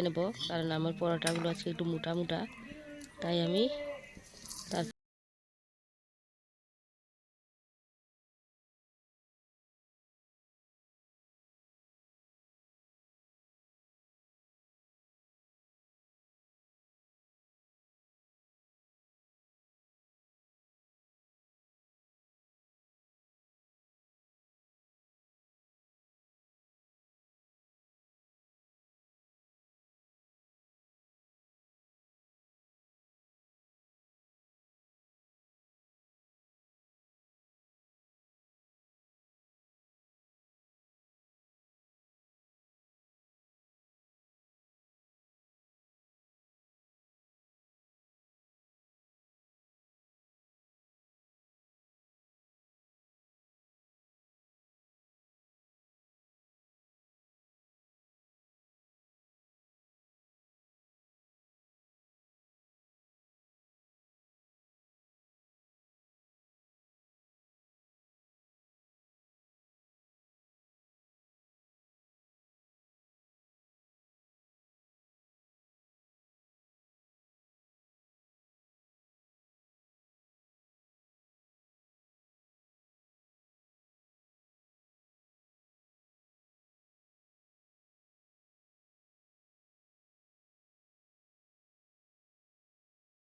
নেব। কারণ আমার পরোটাগুলো আজকে একটু মোটা মোটা তাই আমি